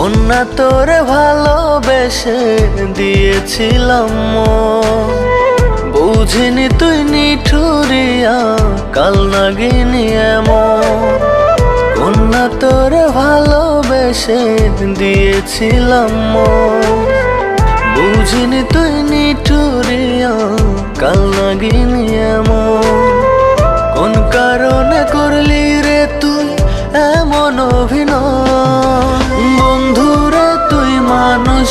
না তোরে ভালোবেসে দিয়েছিলাম বুঝিনি তুই নিঠুরিয়া, কাল নাগিনি এমন। কন্যা তোরে ভালোবেসে দিয়েছিলাম বুঝিনি তুই নিঠুরিয়া, কাল নাগিনি এমন।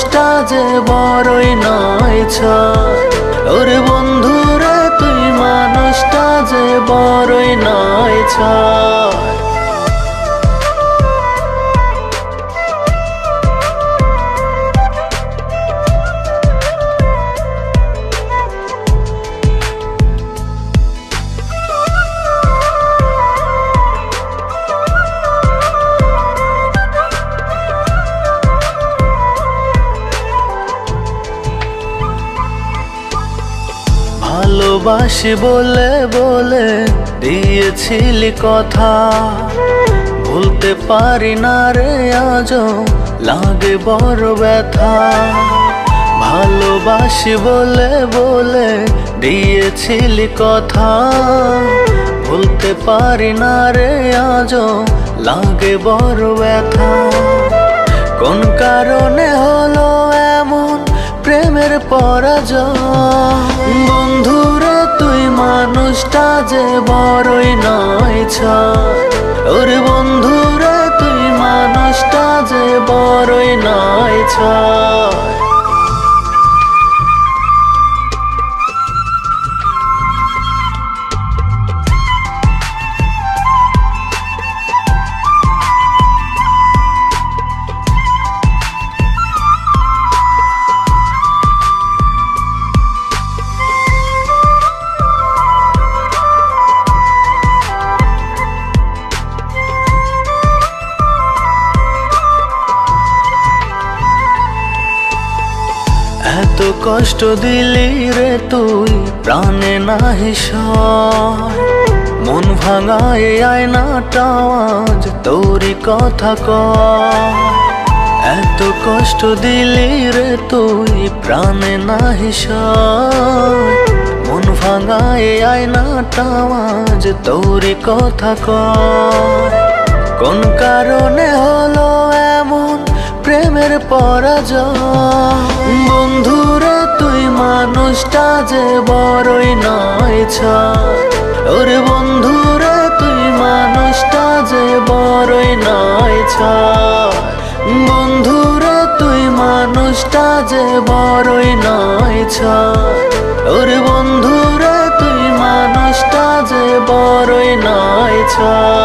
মানুষটা যে বড়ই নয় ওর বন্ধুরে তুই মানুষটা যে বড়ই নয় ভালোবাসি বলে বলে দিয়েছিলি কথা। ভুলতে পারি না রে আজ লাগে বড় ব্যথা। ভালোবাসি বলে বলে দিয়েছিলি কথা। ভুলতে পারি না রে আজ লাগে বড় ব্যথা। কোন কারণে হলো এমন প্রেমের পরাজয়? যে বড়ই নয় ওর বন্ধুরা তুই মানুষটা যে বড়ই নয় ছায় কষ্ট দিলি রে তুই, প্রাণে নাহি মন ভাঙায় আয়নাটা আজ তোরই কথা ক এত কষ্ট দিলি রে তুই, প্রাণে নাহি মন ভাঙায় আয়নাটা আজ তোরই কথা ক কোন কারণে হলো প্রেমের পরাজয়। বন্ধুরে, তুই মানুষটা যে বড়ই নয় ছায় ওরে বন্ধুরে, তুই মানুষটা যে বড়ই নয় ছায় বন্ধুরে, তুই মানুষটা যে বড়ই নয় ছায় ওরে বন্ধুরে, তুই মানুষটা যে বড়ই নয় ছায়